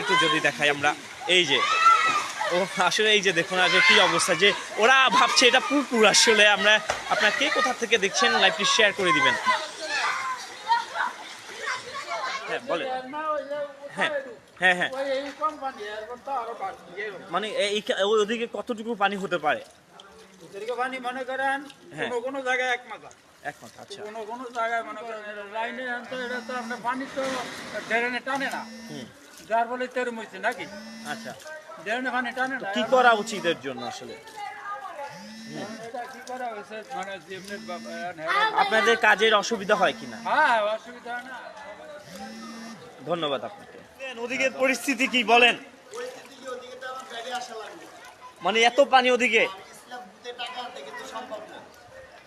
একটু যদি দেখাই আমরা। এই যে। ও আসলে এই যে দেখুন আজকে কি অবস্থা যে ওরা ভাবছে এটা পুকুর আসলে আমরা আপনার কে কোথা থেকে দেখছেন লাইভটি শেয়ার করে দিবেন। হ্যাঁ বলেন। হ্যাঁ হ্যাঁ হ্যাঁ। মানে এই ওদিকে কতটুকু পানি হতে পারে? পানি মনে করেন। কোনো কোনো জায়গায় এক মাথা। একমাত্র আচ্ছা। কোনো কোনো জায়গায় মনে করেন লাইনে আনতে এটা তো আপনার পানি তো ড্রেনে টানে না। যার বলে তেরম হয়েছে নাকি? আচ্ছা। ড্রেনে পানি টানে কি করা উচিত এর জন্য আসলে? এটা কি করা হয়েছে? মানে যেমনি বাবা- আপনাদের কাজের অসুবিধা হয় কিনা? হ্যাঁ অসুবিধা না। ধন্যবাদ আপনাকে। ওদিকে পরিস্থিতি কি বলেন? মানে এত পানি ওদিকে?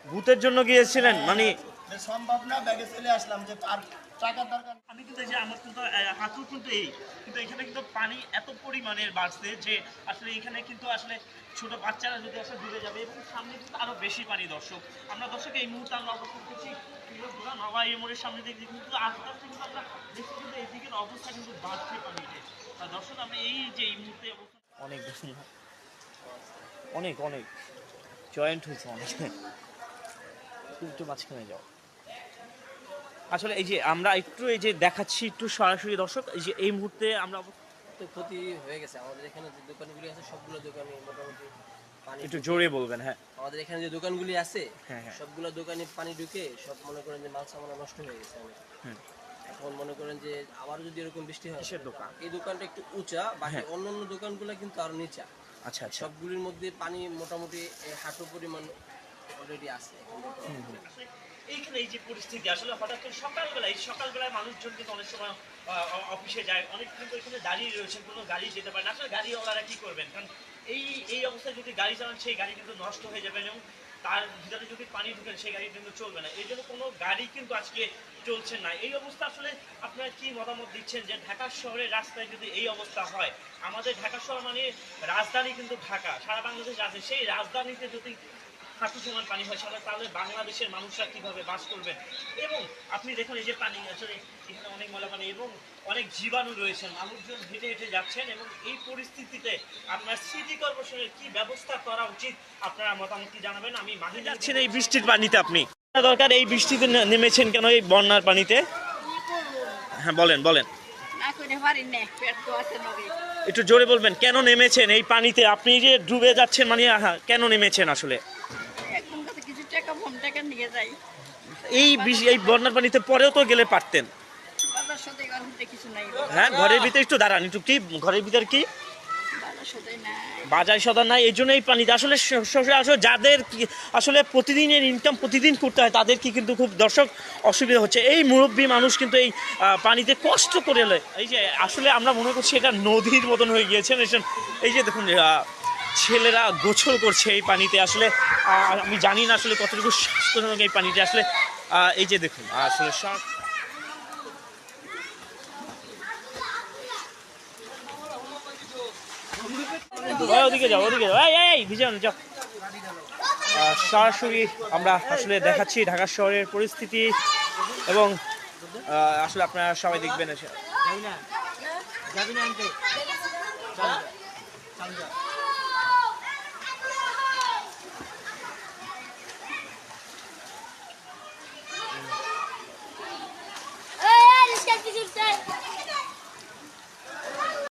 ভূতের জন্য গিয়েছিলেন? মানে সম্ভব না ব্যাগে চলে আসলাম যে আর টাকার দরকার। আমি কিন্তু এই যে আমার কিন্তু হাঁটু কিন্তু এই কিন্তু এখানে কিন্তু পানি এত পরিমাণের বাড়ছে যে আসলে এখানে কিন্তু আসলে ছোট বাচ্চারা যদি আসলে ডুবে যাবে এবং সামনে কিন্তু আরও বেশি পানি দর্শক। আমরা দর্শক এই মুহূর্তে আমরা অবস্থান করছি এই মোড়ের সামনে দেখছি কিন্তু আস্তে আস্তে কিন্তু আমরা দেখছি কিন্তু এই দিকের অবস্থা কিন্তু বাড়ছে পানিতে। আর দর্শক আমরা এই যে এই মুহূর্তে অবস্থান অনেক অনেক অনেক। জয়েন্ট হয়েছে অনেক। একটু মাঝখানে যাও। আসলে এই যে আমরা একটু এই যে দেখাচ্ছি একটু সরাসরি দর্শক এই যে এই মুহূর্তে আমরা তো ক্ষতি হয়ে গেছে। আমাদের এখানে যে দোকানগুলি আছে সবগুলো দোকানে মোটামুটি পানি একটু জোরে বলবেন হ্যাঁ। আমাদের এখানে যে দোকানগুলি আছে হ্যাঁ, হ্যাঁ। সবগুলো দোকানে পানি ঢুকে সব মনে করেন যে মাল সামানা নষ্ট হয়ে গেছে এখন মনে করেন যে আবারও যদি এরকম বৃষ্টি হয় কিসের দোকান? এই দোকানটা একটু উঁচা বাকি হ্যাঁ। অন্যান্য দোকানগুলো কিন্তু আরও নিচা। আচ্ছা আচ্ছা। সবগুলির মধ্যে পানি মোটামুটি হাঁটু পরিমাণ অলরেডি আছে। এইখানে এই যে পরিস্থিতি, আসলে হঠাৎ করে সকালবেলা সকালবেলায় মানুষজন কিন্তু অনেক সময় অফিসে যায়। অনেক কিন্তু এখানে দাঁড়িয়ে রয়েছেন কোনো গাড়ি যেতে পারে না। আসলে গাড়িওয়ালারা কি করবেন? কারণ এই এই অবস্থায় যদি গাড়ি চালান, সেই গাড়ি কিন্তু নষ্ট হয়ে যাবে এবং তার ভিতরে যদি পানি ঢুকেন সেই গাড়ি কিন্তু চলবে না। এই জন্য কোনো গাড়ি কিন্তু আজকে চলছে না। এই অবস্থা আসলে আপনারা কি মতামত দিচ্ছেন যে ঢাকা শহরের রাস্তায় যদি এই অবস্থা হয়? আমাদের ঢাকা শহর মানে রাজধানী কিন্তু ঢাকা। সারা বাংলাদেশ আছে সেই রাজধানীতে যদি হাঁটু সমান পানি হয় সারা তাহলে বাংলাদেশের মানুষরা কীভাবে বাস করবেন এবং আপনি দেখুন এই যে পানি আসলে এখানে অনেক ময়লা পানি এবং অনেক জীবাণু রয়েছে মানুষজন হেঁটে হেঁটে যাচ্ছেন এবং এই পরিস্থিতিতে আপনার সিটি কর্পোরেশনের কি ব্যবস্থা করা উচিত আপনারা মতামত কি জানাবেন? আমি মাহি যাচ্ছেন এই বৃষ্টির পানিতে আপনি। দরকার এই বৃষ্টিতে নেমেছেন কেন এই বন্যার পানিতে? হ্যাঁ বলেন বলেন। একটু জোরে বলবেন কেন নেমেছেন এই পানিতে? আপনি যে ডুবে যাচ্ছেন মানে কেন নেমেছেন আসলে? নিয়ে যাই। এই এই বন্যার পানিতে পরেও তো গেলে পারতেন। হ্যাঁ ঘরের ভিতরে একটু দাঁড়ান একটু কি? ঘরের ভিতরে কি? বাজার সদা নাই এই জন্য এই পানিতে আসলে যাদের আসলে প্রতিদিনের ইনকাম প্রতিদিন করতে হয় তাদের কি কিন্তু খুব দর্শক অসুবিধা হচ্ছে। এই মুরব্বী মানুষ কিন্তু এই পানিতে কষ্ট করে। এই যে আসলে আমরা মনে করছি এটা নদীর মতন হয়ে গিয়েছে। এই- যে দেখুন ছেলেরা গোছল করছে এই পানিতে। আসলে আমি জানি না আসলে কতটুকু স্বাস্থ্যজনক এই পানিতে আসলে এই যে দেখুন আসলে সব ওদিকে ওদিকে এই না, সরাসরি আমরা আসলে দেখাচ্ছি ঢাকা শহরের পরিস্থিতি এবং আসলে আপনারা সবাই দেখবেন এসে Hey, this guy is